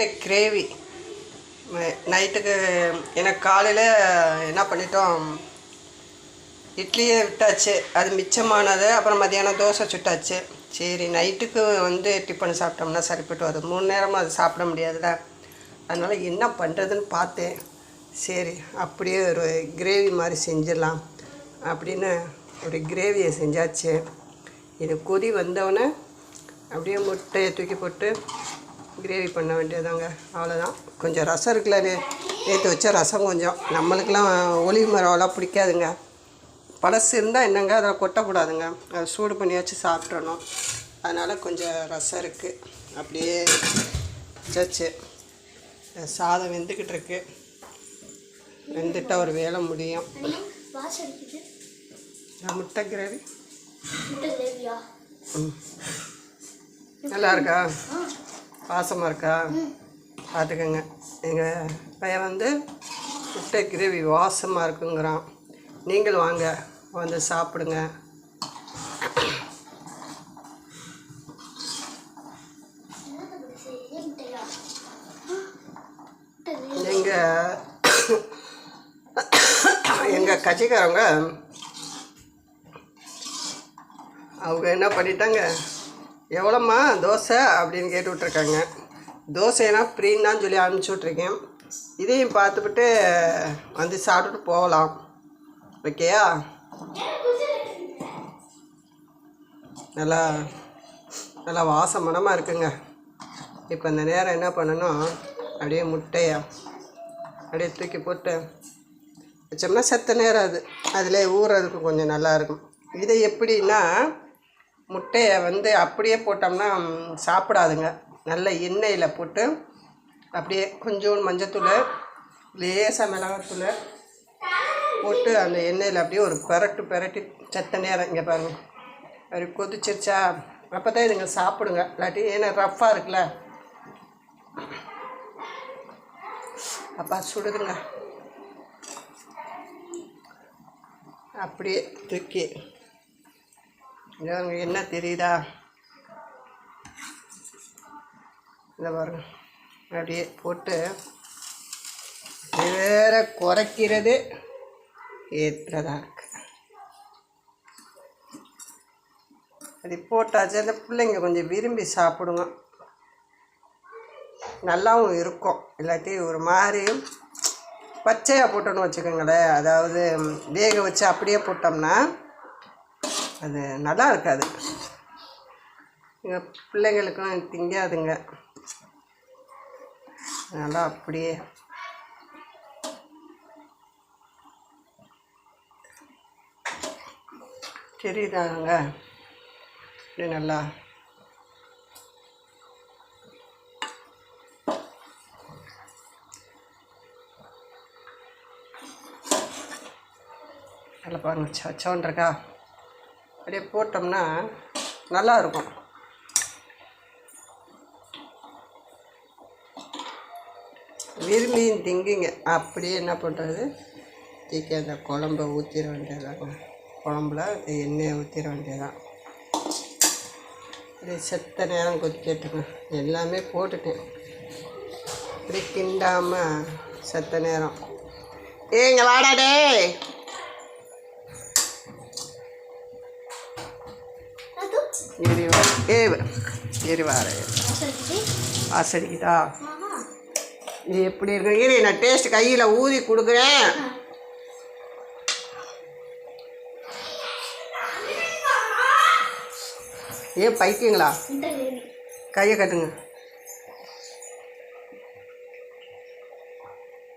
முட்டை கிரேவி. நைட்டுக்கு எனக்கு காலையில் என்ன பண்ணிட்டோம்? இட்லியை விட்டாச்சு. அது மிச்சமானது. அப்புறம் மதியானம் தோசை சுட்டாச்சு. சரி நைட்டுக்கு வந்து டிஃபன் சாப்பிட்டோம்னா சரிப்பட்டு வரும் மூணு நேரமும் அது சாப்பிட முடியாதுல்ல அதனால் என்ன பண்ணுறதுன்னு பார்த்தேன். சரி அப்படியே ஒரு கிரேவி மாதிரி செஞ்சிடலாம் அப்படின்னு ஒரு கிரேவியை செஞ்சாச்சு. இது கொதி வந்தவுடனே அப்படியே முட்டையை தூக்கி போட்டு கிரேவி பண்ண வேண்டியதாங்க அவ்வளோதான் கொஞ்சம் ரசம் இருக்குல்ல நே நேற்று வச்ச ரசம் கொஞ்சம். நம்மளுக்கெல்லாம் ஒளிவு மரம்லாம் பிடிக்காதுங்க. பழசு இருந்தால் என்னங்க அதை கொட்டக்கூடாதுங்க. அதை சூடு பண்ணி வச்சு சாப்பிட்றணும் அதனால் கொஞ்சம் ரசம் இருக்குது அப்படியே வச்சாச்சு. சாதம் வெந்துக்கிட்டு இருக்கு. வெந்துட்டா ஒரு வேலை முடியும். முட்டை கிரேவி நல்லா இருக்கா? வாசமாக இருக்கா? பார்த்துக்கோங்க எங்கள் பையன் வந்து முட்டை கிரேவி வாசமாக இருக்குங்கிறான். நீங்கள் வாங்க வந்து சாப்பிடுங்க. எங்கள் எங்கள் கட்சிக்காரங்க அவங்க என்ன பண்ணிட்டாங்க? எவ்வளோம்மா தோசை அப்படின்னு கேட்டு விட்ருக்காங்க தோசைனா ஃப்ரீன்னு தான் சொல்லி அனுப்பிச்சி விட்ருக்கேன் இதையும் பார்த்துக்கிட்டு வந்து சாப்பிட்டுட்டு போகலாம். ஓகேயா? நல்லா நல்லா வாசமனமாக இருக்குங்க. இப்போ இந்த நேரம் என்ன பண்ணணும்? அப்படியே முட்டையை? அப்படியே தூக்கி போட்டு வச்சோம்னா செத்த நேரம் அது. அதில் ஊறுறதுக்கு கொஞ்சம் நல்லாயிருக்கும் இதை எப்படின்னா முட்டையை வந்து அப்படியே போட்டோம்னா சாப்பிடாதுங்க. நல்ல எண்ணெயில் போட்டு அப்படியே கொஞ்சோண்டு மஞ்சத்தூள் லேசாக மிளகாத்தூள் போட்டு அந்த எண்ணெயில் அப்படியே ஒரு பெரட்டு பெரட்டி செத்த நேரம் இங்கே பாருங்க. அப்படி கொதிச்சிருச்சா அப்போ தான் இதுங்க சாப்பிடுங்க. இல்லாட்டி ஏன்னா ரஃப்பாக இருக்குல்ல. அப்பா சுடுதுங்க. அப்படியே தூக்கி என்ன தெரியுதா? இந்த பாருங்க. அப்படியே போட்டு வேறு வேற குறைக்கிறது ஏற்றதா இருக்கு. அது போட்டாச்சு. அந்த பிள்ளைங்க கொஞ்சம் விரும்பி சாப்பிடுங்க. நல்லாவும் இருக்கும். இல்லாட்டி ஒரு மாதிரி பச்சையாக போட்டோன்னு வச்சுக்கோங்களேன். அதாவது வேக வச்சு அப்படியே போட்டோம்னா அது நல்லா இருக்காது. எங்கள் பிள்ளைங்களுக்கும் திங்காதுங்க. நல்லா அப்படியே தெரியுதாங்க? அப்படியே நல்லா நல்லா பாருங்க சச்சோன் இருக்கா? அப்படியே போட்டோம்னா நல்லா இருக்கும் விரும்பியும் திங்கிங்க. அப்படியே என்ன பண்ணுறது? தூக்கி அந்த குழம்ப ஊற்றிட வேண்டியதாங்க குழம்புல எண்ணெயை ஊற்றிட வேண்டியதான் அப்படியே செத்த நேரம் கொதிக்கட்டுங்க. எல்லாமே போட்டுட்டேன். அப்படியே கிண்டாமல் செத்த நேரம். ஏங்க வாடாடே டேய் அது ஏறி வா. ஏ ஏறி வார வாசம் அடிக்குது ஆசடிக்குதா ஆமா இது எப்படி இருக்கு? இரு நான் டேஸ்ட் கையில் ஊதி கொடுக்குறேன். முட்டை கிரேவி கையை கட்டுங்க.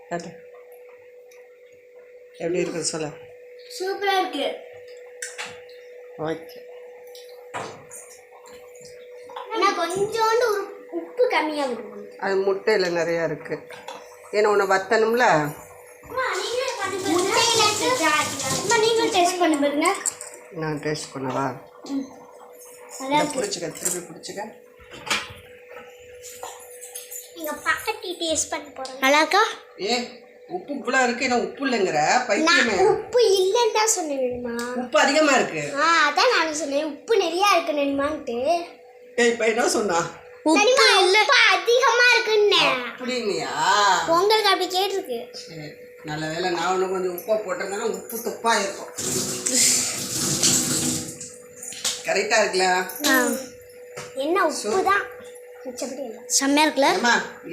கட்டு. எப்படி இருக்குது சொல்ல. சூப்பரா இருக்கு. ஓகே. கொஞ்சோண்டு உப்பு கம்மியா இருக்கும் அது முட்டையில் நிறையா இருக்குது ஏன்னா உன்னை வத்தணும்ல? நீங்களும் டேஸ்ட் பண்ணி பாருங்க. நான் டேஸ்ட் பண்ணவா? பிடிச்சிக்க திருப்பி பிடிச்சிக்க. நீங்க பாட்டி டேஸ்ட் பண்ண போறோம் நல்லா இருக்கா ஏ உப்பு இவ்வளோ இருக்கு என்ன உப்பு இல்லைங்கிற. பைத்தியமே. நான் உப்பு இல்லைன்னு தான் உப்பு அதிகமாக இருக்கு. ஆ அதான் நானும் சொன்னேன். உப்பு நிறைய இருக்கு நென்மான்ட்டு ஏய் இப்போ என்ன சொன்னா? உப்பு இல்ல. உப்பு அதிகமா இருக்குன்னு. அப்படின்னியா? உங்களுக்கு அப்படி கேட்டிருக்கு. சரி நல்ல வேளை நான் இன்னும் கொஞ்சம் உப்பை போட்டிருந்தேன்னா உப்பு துப்பாக இருக்கும். கரெக்டாக இருக்குல்ல? என்ன உப்பு தான் மிச்சப்படி இல்லை. செம்மையா இருக்குல்ல?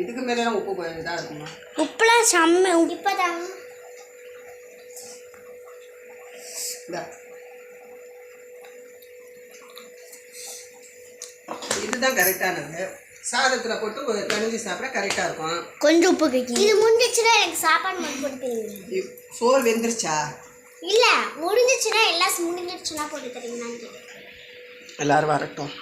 இதுக்கு மேலாம் உப்பு கொஞ்சம் இதாக இருக்குமா? உப்புலாம் செம்ம இப்போதான். இதுதான் கரெக்டானது சாதத்தில் போட்டு ஒரு கணிஞ்சு சாப்பிட கரெக்டாக இருக்கும். கொஞ்சம் உப்பு கிடைக்கும் இது முடிஞ்சிச்சுன்னா எனக்கு சாப்பாடு மட்டும் போட்டு சோறு வெந்துருச்சா? இல்ல முடிஞ்சிச்சுன்னா எல்லாம் முடிஞ்சிச்சுன்னா போட்டு தரீங்களான்னு எல்லாரும் வரட்டும்.